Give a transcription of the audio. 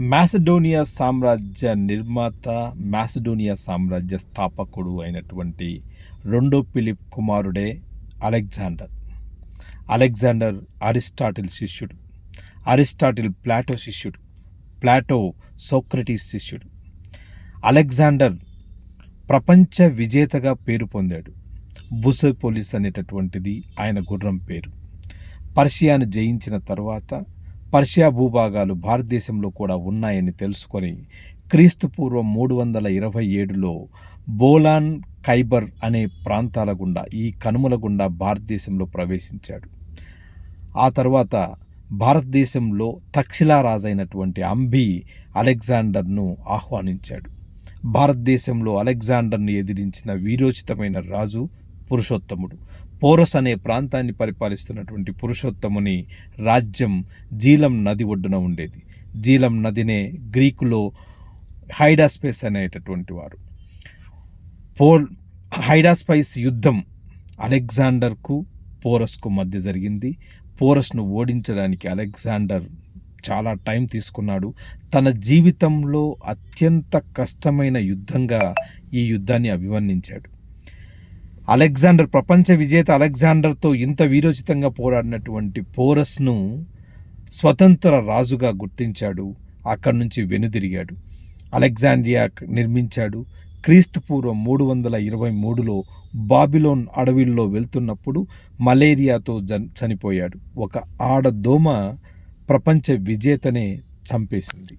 Macedonia సామ్రాజ్య నిర్మాత Macedonia సామ్రాజ్య స్థాపకుడు అయినటువంటి రెండో ఫిలిప్ కుమారుడే అలెగ్జాండర్. అలెగ్జాండర్ అరిస్టాటిల్ శిష్యుడు అరిస్టాటిల్ ప్లాటో శిష్యుడు ప్లాటో సోక్రటీస్ శిష్యుడు. అలెగ్జాండర్ ప్రపంచ విజేతగా పేరు పొందాడు. బుసోపోలిస్ అనేటటువంటిది ఆయన గుర్రం పేరు. పర్షియాను జయించిన తర్వాత పర్షియా భూభాగాలు భారతదేశంలో కూడా ఉన్నాయని తెలుసుకొని క్రీస్తు పూర్వం మూడు వందల ఇరవై ఏడులో బోలాన్ ఖైబర్ అనే ప్రాంతాల గుండా ఈ కనుమల గుండా భారతదేశంలో ప్రవేశించాడు. ఆ తర్వాత భారతదేశంలో తక్షిలా రాజైనటువంటి అంబి అలెగ్జాండర్ను ఆహ్వానించాడు. భారతదేశంలో అలెగ్జాండర్ను ఎదిరించిన వీరోచితమైన రాజు పురుషోత్తముడు. పోరస్ అనే ప్రాంతాన్ని పరిపాలిస్తున్నటువంటి పురుషోత్తముని రాజ్యం జీలం నది ఒడ్డున ఉండేది. జీలం నదినే గ్రీకులో హైడాస్పేస్ అనేటటువంటి వారు. పోల్ హైడాస్పైస్ యుద్ధం అలెగ్జాండర్కు పోరస్కు మధ్య జరిగింది. పోరస్ను ఓడించడానికి అలెగ్జాండర్ చాలా టైం తీసుకున్నాడు. తన జీవితంలో అత్యంత కష్టమైన యుద్ధంగా ఈ యుద్ధాన్ని అభివర్ణించాడు. అలెగ్జాండర్ ప్రపంచ విజేత అలెగ్జాండర్తో ఇంత వీరోచితంగా పోరాడినటువంటి పోరస్ను స్వతంత్ర రాజుగా గుర్తించాడు. అక్కడి నుంచి వెనుదిరిగాడు. అలెగ్జాండ్రియా నిర్మించాడు. క్రీస్తు పూర్వం మూడు వందల ఇరవై మూడులో బాబిలోన్ అడవిల్లో వెళ్తున్నప్పుడు మలేరియాతో జన్ చనిపోయాడు. ఒక ఆడదోమ ప్రపంచ విజేతనే చంపేసింది.